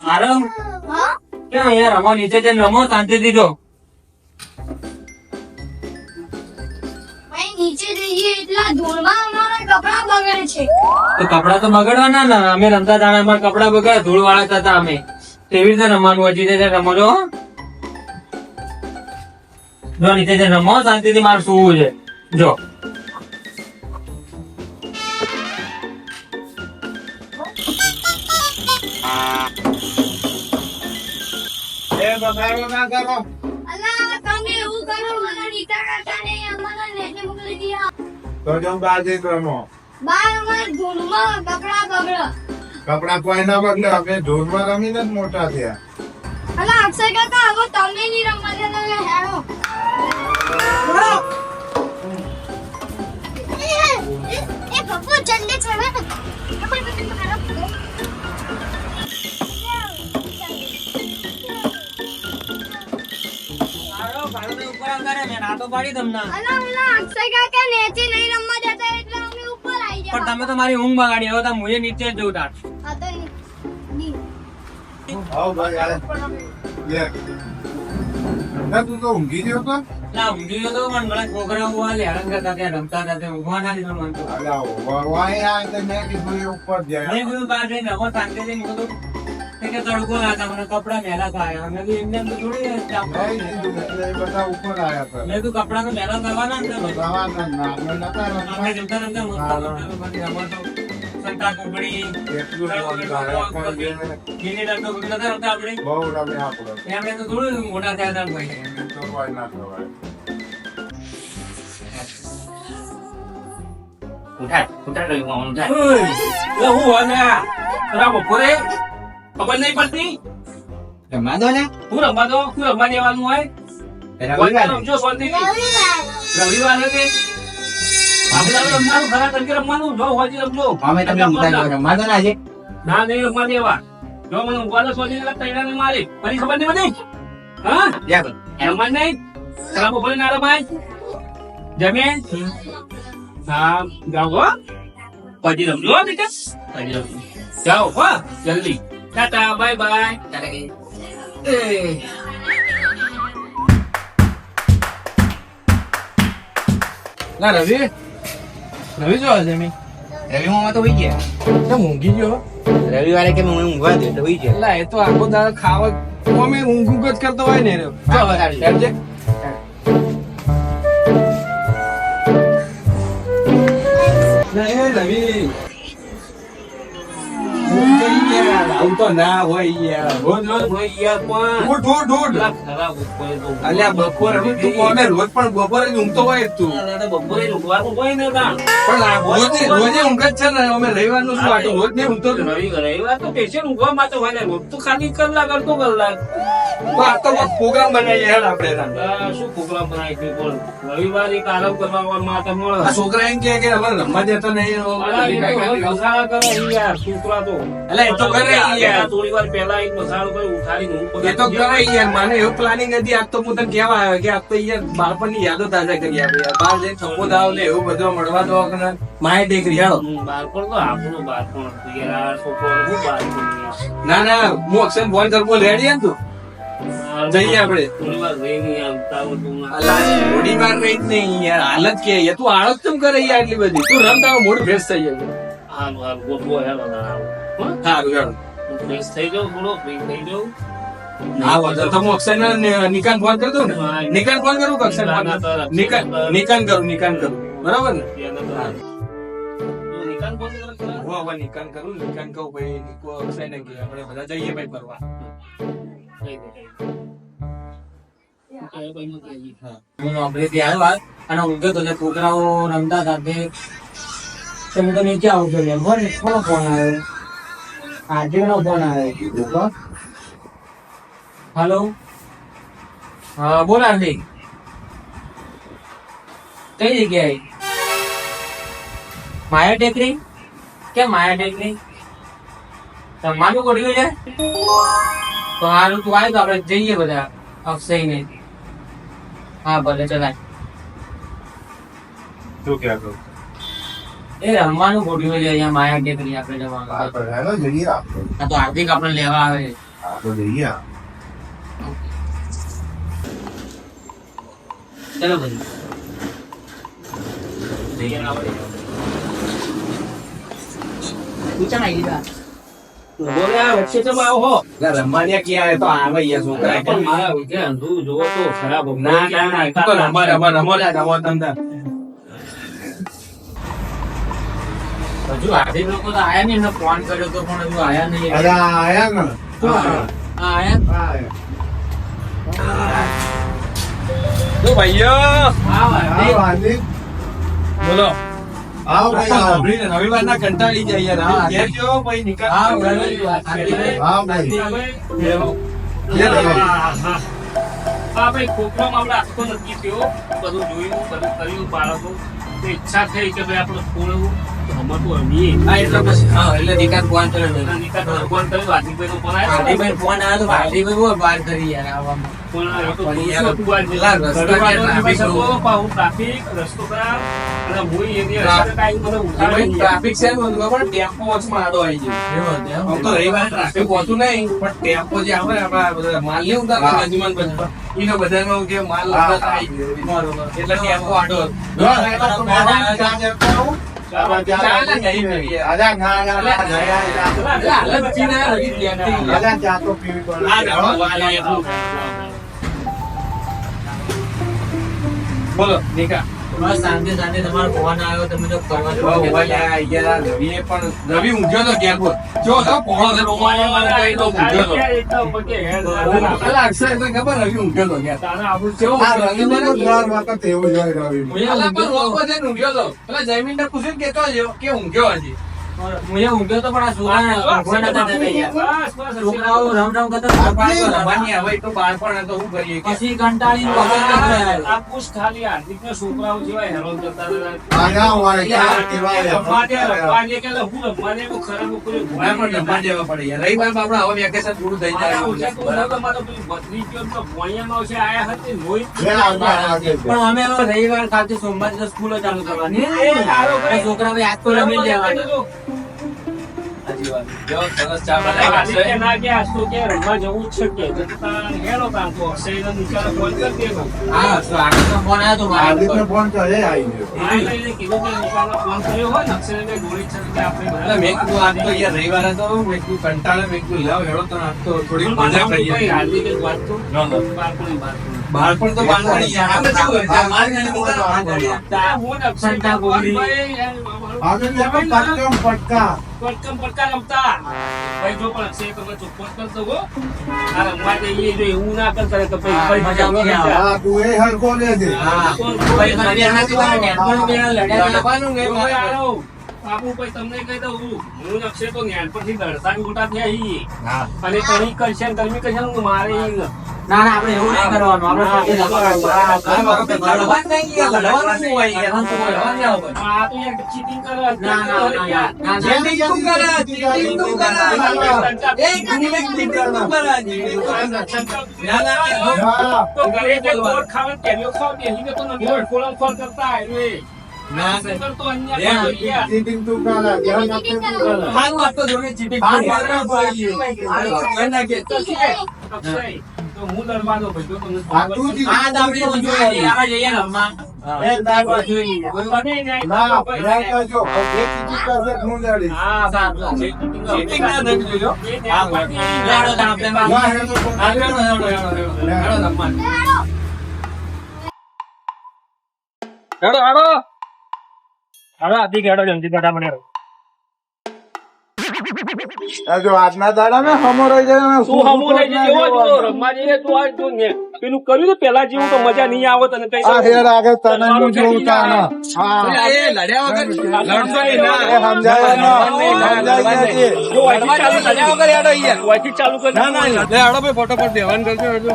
આરવ ક્યાં અહીંયા રમો નીચે જઈને રમો શાંતિ દીધો નીચે જઈએ એટલા ધૂળમાં અમારા કપડાં બગડે છે. તો કપડા તો બગડવાના ને અમે રમતા હતા અમારા કપડા બગડ્યા ધૂળ વાળા હતા અમે. તેવી રીતે રમવાનું હજી જઈને રમો છો જો નીચે રમો શાંતિથી મારે સુવું છે. જો. કપડાં બગડે કોઈ ના બદલે અમે ધૂળમાં રમીને જ મોટા થયા અલા અક્ષય કાકા તમે નહીં રમવા દે અમે પાડી તમને પણ તમે તો મારી ઊંઘ બગાડી હવે તમે મુજે નીચે જ જવું તાર આ તો ની- ની- આવો ભાઈ આલે. લે. ના તું તો ઊંઘી ગયો તો ના ઊંઘી ગયો તો પણ ઘણા છોકરાઓ આ હેરાન કરતા ત્યાં રમતા હતા ત્યાં ઊંઘવા ના દીધું મને તો. ઉપર જાય મેં કીધું બહાર જઈને રમો શાંતિથી મેં કીધું તે કે તડકો લાગતા મને કપડા મેલા થાય. મેં કીધું એમને એમ તો થોડી બધા ઉપર આવ્યા હતા. મેં કીધું કપડા તો મેલા કરવાના ને નતા આપણે બધી રમતો. સંતા કુકડી, ગીલી દંડો બધું નતા રમતા આપણે? બહુ રમે આપણો. એમને તો થોડું મોટા થયા હતા ભાઈ. એમ તો હોય ના થવાય. ઉઠાડ ઉઠાડ રહ્યું હું ઉઠાડ હું ને? પેલા બપોરે? ખબર નહીં પડતી? રમવા દો ને. હું રમવા દો હું રમવા દેવાનું હોય? રમજો શાંતિ રવિવાર હતી આપણે રમવાનું ખરા તરીકે રમવાનું? જો હોય રમજો. અમે તમને રમવા દો. ને આજે. ના નહીં રમવા દેવા. જો મને ઊંઘવાનો શોધી તૈયાર મારી. ફરી ખબર નહીં બધી હા? રમવા નહીં? પેલા બપોરે ના રમાય? જમે હા જાઓ રમજો પછી રમજો જાઓ હો જલ્દી. ટાટા બાય બાય એ ના રવિ રવિ જો છે મી રવિમાં તો હોઈ ગયા. કેમ ઊંઘી ગયો રવિવારે કે મને ઊંઘવા દે તો હોઈ ગયા. એટલે એ તો આખો દાડો ખાવા અમે ઊંઘ જ કરતો હોય ને રે હા, બરાબર. હેડજે. ના, એ રવિ. આવું તો ના હોય યાર. રોજ રોજ ઓય યાર પણ. ઉઠ ઉઠ ઉઠ ખરાબ ઉપર અલ્યા બપોરે તું અમે રોજ પણ બપોરે જ ઊંઘતો હોય તું. બપોરે ઊંઘવાનું હોય ને તા. પણ આ રોજે રોજે ઊંઘ જ છે ને. અમે રવિવારનું શું આટલું રોજ નહીં ઊંઘતો રવિવાર તો પેશન્ટ ઊંઘવા માટે હોય ને. રોજ તો ખાલી કલાક અડધો કલાક. તો આ તો કોઈક પ્રોગ્રામ બનાવીએ હેડ આપણે શું પ્રોગ્રામ બનાવી રવિવાર એક આરામ કરવા માટે મળે. છોકરા એમ કે અમે રમવા જતો નહીં. છોકરા તો. એટલે એ તો કરે. યાર. થોડી વાર પહેલા એક મસાલો કરી ઉઠાડીને હું એ તો કરે યાર મને એવું પ્લાનિંગ હતી આજ તો હું તને કેવા આવ્યો કે આજ તો યાર બાળપણની યાદો તાજા કરી આપે યાર બહાર જઈને થપ્પો દાવ ને એવું બધું મળવા દો કે. માય હાલો હમ, બાળપણ તો આપણું બાળપણ હતું યાર. આ છોકરાનું શું બાળપણ? ના ના હું અક્ષર ફોન કરવો રેડી તું જઈએ આપણે. થોડી વાર રહી જ નહીં યાર હાલત કે યાર તું આળસ કેમ કરે યાર એટલી બધી તું રમતા મોડું ફ્રેશ થઈ જાય ગોઠવો હેડો fresh થઈ જાઉં થોડો, free થઈ જાઉં. હા વાંધો તો હું અક્ષર નિકાન ફોન કરી દઉં ને? નિકાન ફોન કરું? નિકાન નિકાન નિકાન બરાબર ને? હા. હવે નિકાન નિકાન કહું ભાઈ નિકો કે આપણે બધા જઈએ ભાઈ ફરવા. અને ઊંઘ્યો તો છોકરાઓ રમતા હતા તે. તો હું તો નીચે આવતો ફોન આવ્યો હાર્દિક નો ફોન આવ્યો હેલો હા. બોલ હાર્દિક. કઈ જગ્યાએ? માયા ટેકરી? કેમ માયા ટેકરી? તમારું કોડ્યું છે? તો હારું તું આવ્યો તો આપણે જઈએ બધા અક્ષય ને હા ભલે ચલાય. શું કહેતો એ રમવાનું અહીંયા માયા ટેકરી આપણે જવાનું હેલો જઈએ આપણે. તો હાર્દિક આપણે લેવા આવે છે. આપણે જઈએ ચલો ભાઈ. જઈએ આપણે. ચમ આવો ક્યાં આવે? તો આવે છોકરા પણ મારા વચ્ચે અંધું જોવો તો ખરાબ ના ના ના તું તો રમવા રમવા રમો લે રમો તમને હજુ હાર્દિક લોકો તો આયા નહીં એમને ફોન કર્યો તો પણ હજુ આયા નહીં. અરે આયા ને? આયા? તો ભાઈઓ. બોલો. આવો ભાઈ. રવિવાર ના કંટાળી જાય યાર. હા. ઘેર જો ભાઈ નિકાલ હા, બરાબર વાત કરી. આવ ભાઈ. ઘેર ભાઈ ખોખરામાં આપણે આખો નક્કી થયો બધું જોયું બધું કર્યું બાળકો. ઈચ્છા થઈ કે ભાઈ આપણે. નિકાલ ભગવાન ફોન આવ્યો તો હાર્દિકભાઈ બહુ વાર કરી યાર આવવામાં. ટ્રાફિક આડો આવી ગયો આમ તો રવિવારે ટ્રાફિક હોતું નહીં પણ ટેમ્પો જે આવે આપણા માલ નહીં એટલે ટેમ્પો આડો હતો. જો, આ બોલો. નિકા બસ શાંતિ શાંતિ તમારો ફોન આવ્યો તમે તો ફરવા જવા બહુ કહેતા વયા હતા. આઈ ગયા રવિએ પણ રવિ ઊંઘ્યો તો ઘેર જો તો પોણો છે રોમાને મને કઈ તો ઊંઘ્યો તો. કે અલા અક્ષય તો ખબર રવિ ઊંઘ્યો તો ઘેર તારે આપણું કેવો આ ઊંઘ્યો? રવિને તો દર વખત એવું જ અલા પણ રોકો છે ઊંઘ્યો તો. પેલા જયમીનને પૂછ્યું કેતો કે ઊંઘ્યો હજી? હું ઊંઘ્યો તો પણ આ છોકરા ઊંઘવા નતા દેતા છોકરાઓ રમ રમ કરતા રમવાની તો બાળપણ કરીએ પછી. આ ખાલી છોકરાઓ જેવા હેરાન કરતા કે હું ખરાબ રમવા દેવા પડે યાર રવિવાર બાપડે હવે વેકેશન પૂરું થઈ જાય તો તો આયા હતી. પણ અમે રવિવાર ખાતે સોમવાર સ્કૂલો ચાલુ કરવાની છોકરા ભાઈ આજ તો રમી લેવાની તો. તો તો તો તો તો તો રવિવાર કીધું કંટાળે મેં કીધું લાવ હેડો તો આજ મજા કરીએ તો. બાળપણ તો અક્ષય સંતા ગોળી. ભાઈ, યાર, પટકમ પટકા. પટકમ પટકા રમતા ભાઈ જો પણ અક્ષય તમે ચોખ્ખો કરતો હો આ રમવા જઈએ જો એવું ના કરતા કે ભાઈ ભાઈ મજા મજા આવે. હા, તું એ હરખો લેજે. હા ભાઈ મને એનાથી મારા નેટવર્ક બેના લડ્યા હતા. બાપાનું ભાઈ આવો. બાપુ ભાઈ તમને કહી દઉં હું ને તો નાનપણથી લડતા દડતા મોટા થયા અને કઈ કરશે ને તમે કરશે ને મારે ન. ના આપણે એવું નહીં કરવાનું આપણે ચીટિંગ કરે ના ના ના યાર. ના ના ચીટિંગ તું કરે, ચીટિંગ તું કરે. ચીટિંગ તું તું. ના, ના, હા. તો જે ને ને. ના, તું તું તો જોડે કોઈ ના તો લડવાનો ભાઈ, જો તમને હા, તું ખબર આ દાબડી તો જોઈએ. આપણે જઈએ રમવા. એ દાબા. જોઈએ. હોય. નહીં, ના, ભાઈ. ભરાઈ કરજો. એ કરશે, હું લડીશ. હા, સારું. ચીટિંગ ના થવી જોઈએ. એ લાડો તો આપણે બાપ. ના, હેડો ફોન. હેડો, હેડો, હેડો, હેડો. હેડો જલ્દી ફટાફટ હેડો. જો આજના દાડામાં હમો રહી જાય ને તું હમું લઈ જજે, જો, જો, રમાજી તો આ જો ને, પેલું કર્યું તો પેલા જેવું તો મજા નહીં આવે તને કઈ આ હેર આગળ તને નું જોઉં તાના. હા. એ લડ્યા વગર લડતો નહીં ના. એ સમજાય ના. સમજાય છે જો અહીંથી ચાલુ લડ્યા વગર હેડો અહીંયા અહીંથી ચાલુ કર ના, ના, લે, આડો ભાઈ, ફોટો પર દેવાન કરજો, હેડો.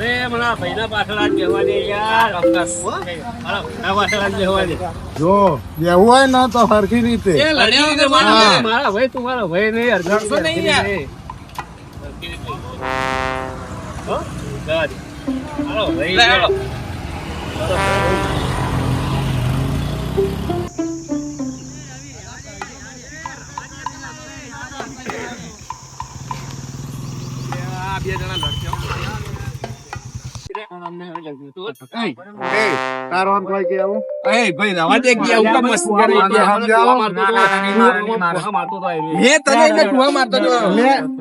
અરે મારા ભાઈના પાછળ આજ બેહવા યાર. પાછળ આજ જો બેહવું હોય તો સરખી રીતે. મારા ભાઈ તું મારા ભાઈ નહીં બે જણા લડ તારો આમ કોઈ કેવું એ ભાઈ રવા દે કે આવું કામ મસ્તી કરે ના, સમજાવો. મેં તને એને ઠુવા મારતો તો.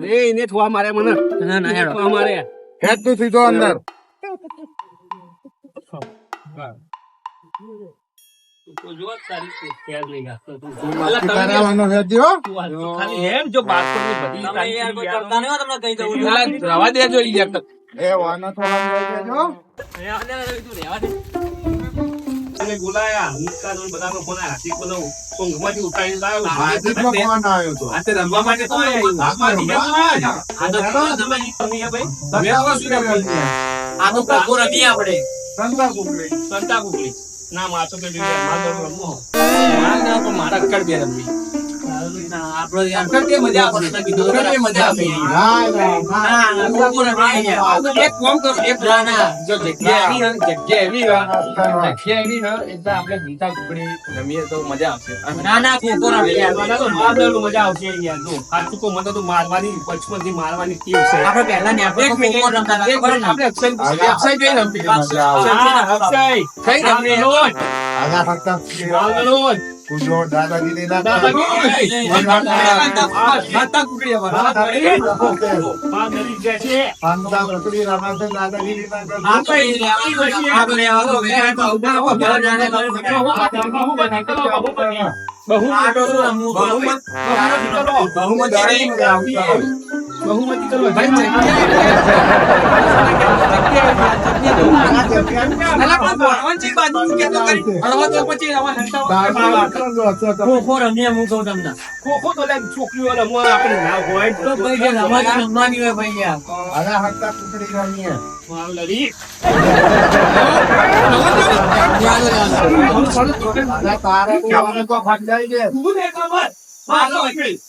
એ એને ઠુવા મારે મને ના ના ઠુવા મારે હેડ તું સીધો અંદર. રવા દે યાર. એ વાનો અને બોલાયા. મુક્કા તો બધાનો ફોન આવ્યા. હાથી બધો ઊંઘમાંથી ઉઠાડીને લાવ્યો. હાથીમાં ફોન આવ્યો તો. આ તે રમવા માટે. તો આવ્યો. આ તો તમે ભાઈ. તમે આવો શું આ તો કાકો રમી આપણે. સંતા કુકડી. સંતા કુકડી. ના માથો કે રમવો માર તો બે. આપણો યાર અક્કડ મજા આપે. કીધું અક્કડ મજા આપે. ના ના ના કાકો રમી ગયા એક કામ કરો, એક ના ના જો જગ્યા એવી હોય જગ્યા એવી હોય, જગ્યા એવી હોય, એટલે આપણે ગીતા કુકડી રમીએ તો મજા આવશે ના ના કોકો રમી મને તો મારવાનું મજા આવશે યાર જો હાચું કહું, મને તો મારવાની ટેવ છે આપણે પહેલા ને આપણે રમતા? આપણે અક્ષય અક્ષય રમતી અક્ષય. કઈ. ફક્ત. કુજો દાદાગીરી ના બહુમત બહુમતી નહીં. બહુમતી કરવા તારે કહેવાનું જાય છે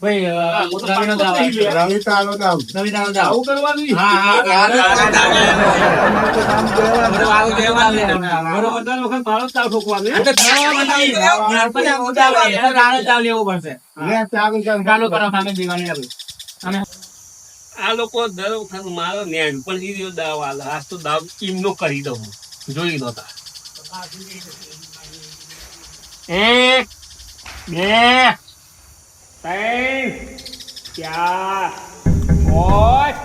ભાઈ રવિનો દાવ રવિ તારો દાવ રવિનો દાવ. આવું કરવાનું હા હા બરોબર, આવું દેવાનું. બરોબર દર વખત મારો જ ઠોકવાનો, હે? આ બનાવી ગણપતિ આવું દાવ એટલે રાડે દાવ લેવું પડશે લે ચાલુ ચાલુ કરો સામે દીવાની અને આ લોકો દર વખત મારો નેણ પણ દાવ આલે. આજ તો દાવ ટીમનો કરી દઉં જોઈ નતા તાર. એક બે ત્રણ ચાર પાંચ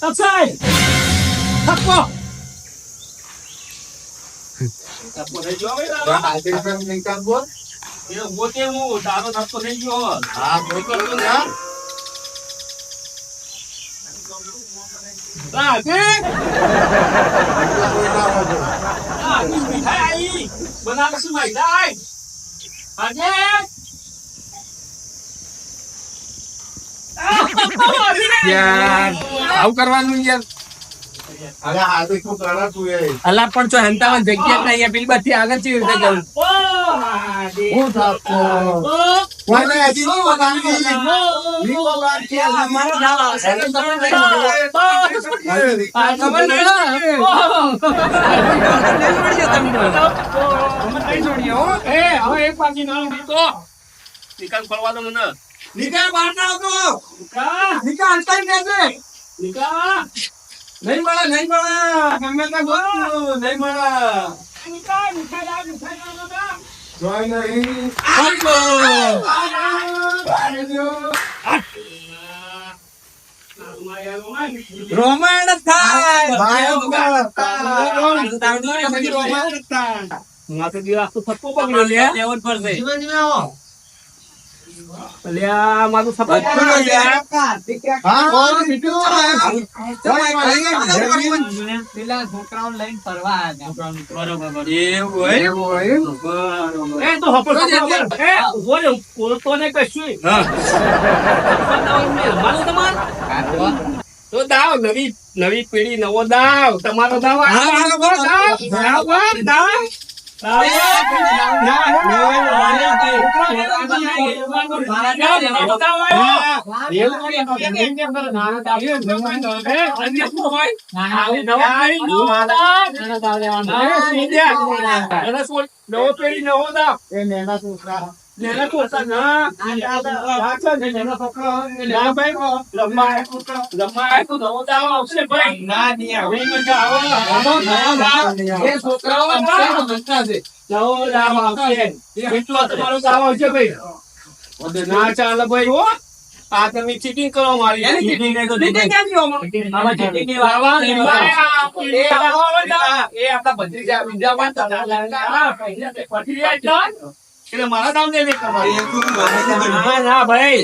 અક્ષય થપ્પો થપ્પો થઈ ગયો ભાઈ તારો? હાથી પર નીકળ બોલ એ ઊભો છે હું તારો થપ્પો થઈ ગયો હા બોલ કર ના રાધે આ મીઠાઈ આવી બનાવશું મીઠાઈ આજે આવું કરવાનું યાર. અલા પણ જો હંતામાં જગ્યા નહીં પેલી બાજુથી આગળ કેવી રીતે જવું. હું થાકો કોને હજી નો વગાડી ની વગાડી અમારો દાવ આવશે. એટલે તમે લઈ લો. આ ખબર એ હવે એક બાકી ના નીકો નિકાલ ખોલવા દો મને. નીકળ બહાર ના આવતો. નિકાલ. નિકાલ અંતર ને છે નિકા નહીં મળે નહીં મળે ગમે તે બોલ નહીં મળે જોઈ નહીં રોમાયણ થાય રોમાયણ થાય માથે દિવસ તો થપ્પો પકડ્યો લે જીવન જ પડશે. અલ્યા મારું પેલા લઈને ફરવા આવ્યા. તો દાવ નવી નવી પેઢી નવો દાવ. તમારો દાવ દાવ દાવ. નવો પેઢી નવો દાવ એ નેના છોકરા ના ના ભાઈ લંબાય લંબાય તો નવો દાવ આવશે ભાઈ ના નહીં હવે મજા આવે એ છોકરાઓ નવો દાવ આવશે એટલો તમારો દાવ આવશે ભાઈ ના ચાલે ભાઈ હો આ તમે ચીટિંગ કરો મારી ચીટિંગ આમાં ચીટિંગની વાવા એ આપણા ભત્રીજા વિદ્યાવાન પછી એટલે મારા નામ ને ના ના ભાઈ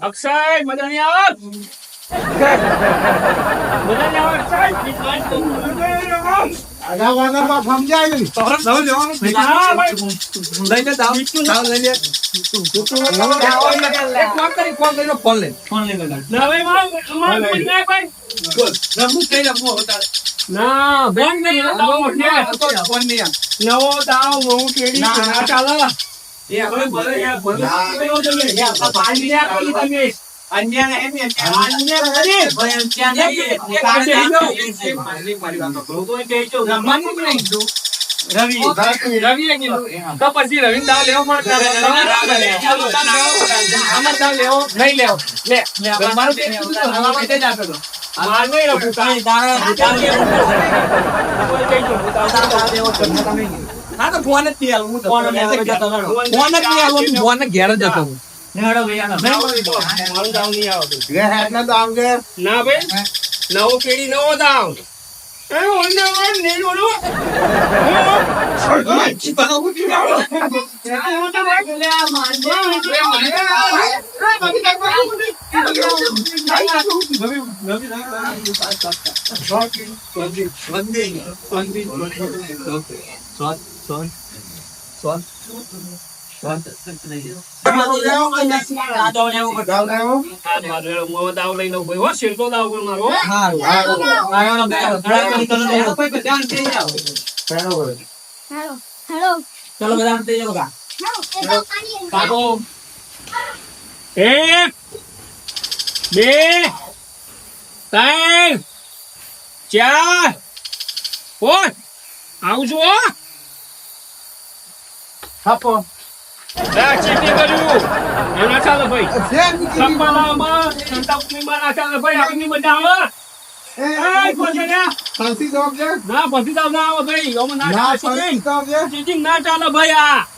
અક્ષય? મજા નહીં આવે હા, લઈ લે ફોન લે ના, બેન નહીં, નવો. ફોન દાવ, નવું કેડી, ના, ચાલે. એ આપણે ભલે ભલે. તમે? મારી મારી. રવિ પછી રવિને દાવ લેવો પડે. લેવો. નહીં લેવો લે આપેલો. માર નહીં રખું કાંઈ. ના તો ફોન જ નહીં હું ફોન જ જતો ફોન જ નહીં હું ફોન જ ઘેર જ જતો હું. મારું દાવ નહીં આવતું. રે હેડને તો આવજે ના ભાઈ નવો પેઢી નવો દાવ. એ ઓને ઓને એક બે ત્રણ ચાર પાંચ આવજો હો. ના ચાલે ભાઈ આ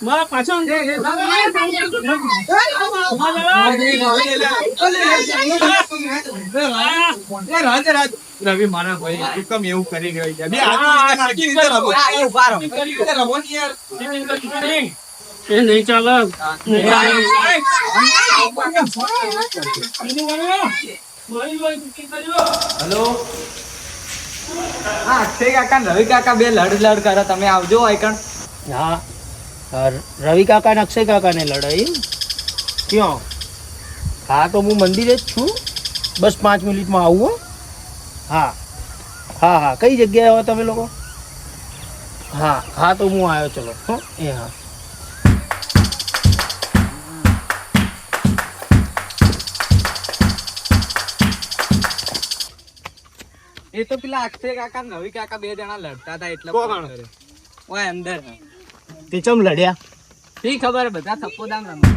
મારા રવિ મારા ભાઈ તું કેમ એવું કરી રહ્યો છે બે હા, રીતે રમો. ઊભા રહો. રમો એ નહીં ચાલે હેલો હા અક્ષય કાકા રવિ કાકા બે લડ લડ કરે તમે આવજો આઈકણ હા રવિ કાકા અને અક્ષય કાકાને લડાઈ. ક્યાં? હા તો હું મંદિરે જ છું. બસ પાંચ મિનિટમાં આવું હો. હા. હા હા. કઈ જગ્યાએ આવો તમે લોકો? હા હા તો હું આવ્યો ચલો. હો એ હા. એ તો પેલા અક્ષય કાકા રવિ કાકા બે જણા લડતા હતા એટલે? ઓય અંદર. તે ચમ લડ્યા શી ખબર બધા થપ્પો દામ રમે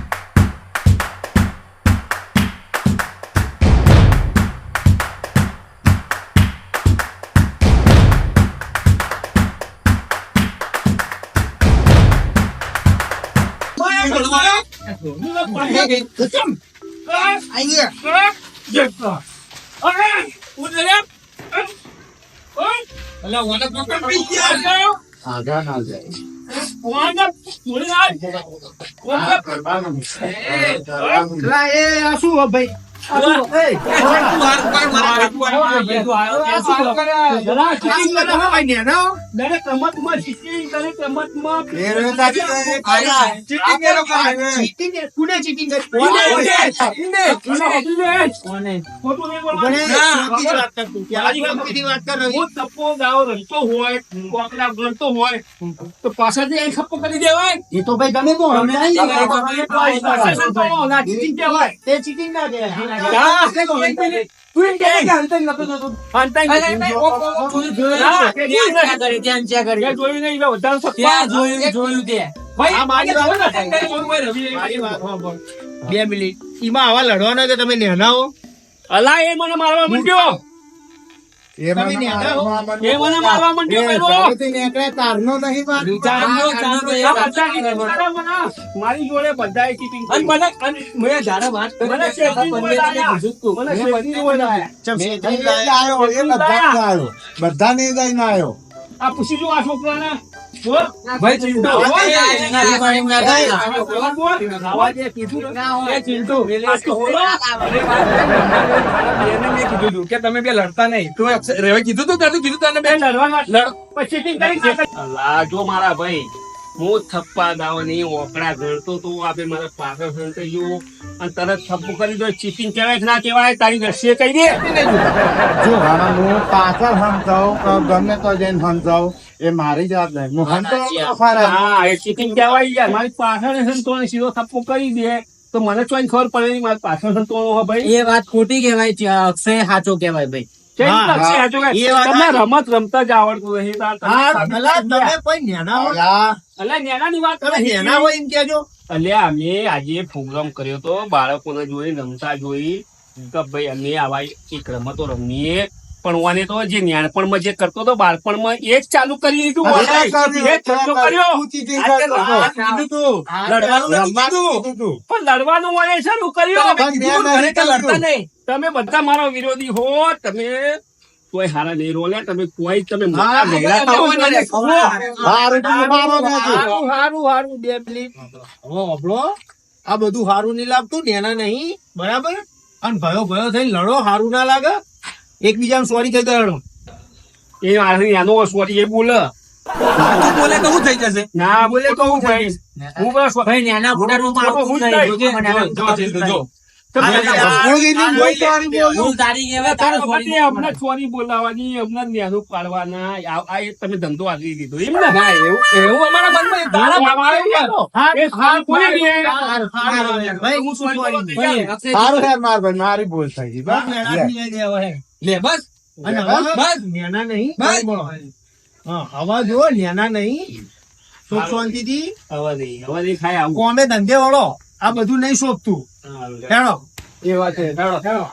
Ờ, અલા, ઓને પકડ પી ગયા. આગા ના જાય ઓને છોડી આય. ઓને લા, એ આ શું હો ભાઈ? આ હોય તો પાછળથી ખપ્પો કરી દેવાય એ તો ભાઈ ગમે તો. પાછળ તો ના કહેવાય. બે મિનિટ એમાં આવા લડવાના કે તમે નેનાઓ અલા, એ મને મારવા માંડ્યો મારી. જોડે બધા બધા ને જઈને આયો આ પૂછી જો આ છોકરાને. કે તમે બે લડતા નહીં. તો અક્ષય- કીધું તું કીધું તને બે લડવા લડવાના લડ. પછી જો મારા ભાઈ હું થપ્પા દાવાની ઓકડા ગણતો તો આપે મારા પાછળ ગણતો ગયો. અને તરત થપ્પો કરી દો ચીટિંગ કહેવાય ના કહેવાય તારી દ્રષ્ટિએ કહી દે. જો હા, હું પાછળ સમજાવું ગમે તો જઈને સમજાવું એ મારી જાત નહીં. હું સમજાવું હા એ ચીટિંગ કહેવાય યાર. મારી પાછળ સંતો ને સીધો થપ્પો કરી દે. તો મને ચોઈને ખબર પડે નહીં મારી પાછળ સંતો હો ભાઈ. એ વાત ખોટી કહેવાય છે અક્ષય સાચો કહેવાય ભાઈ. તમને રમત રમતા જ આવડતું નહીં નેના વાત નેના હોય એમ કેજો અલ્યા અમે આજે પ્રોગ્રામ કર્યો તો બાળકોને જોઈ રમતા જોઈ. કે ભાઈ અમે આવા એક રમતો રમીએ. પણ ઓને તો જે નાનપણમાં જે કરતો હતો બાળપણમાં એ જ ચાલુ કરી દીધું. પણ લડવાનું ઓને ચાલુ કર્યો. તમે બધા મારા વિરોધી હો તમે કોઈ હારા નહીં રોલે તમે કોઈ તમે. હારું. હારું બે આ બધું હારું નહીં લાગતું નેના નહીં. બરાબર? અને ભયો ભયો થઈ લડો હારું ના લાગે. એકબીજાને સોરી કહી દેવાનું એ મારી એનો સોરી એ બોલે. તું બોલે તો શું થઈ જશે? ના બોલે તો હું ભાઈ હું બસ ભાઈ નાના મારું જો જો એમ ને? હું શું માર ભાઈ મારી ભૂલ થઈ લે બસ. અને બસ, હવે બસ. નેના નહીં બસ. બોલો. હા હવે જો નેના નહીં. સુખ શાંતિથી. અવાજ નહીં હવે નહીં ખાય આવું. કોમે ધંધે વળો. આ બધું નહીં શોભતું. હેડો એ વાત છે હેડો હેડો